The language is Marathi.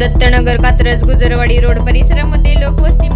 दत्तनगर कात्रज गुजरवाडी रोड परिसरामध्ये लोकवस्ती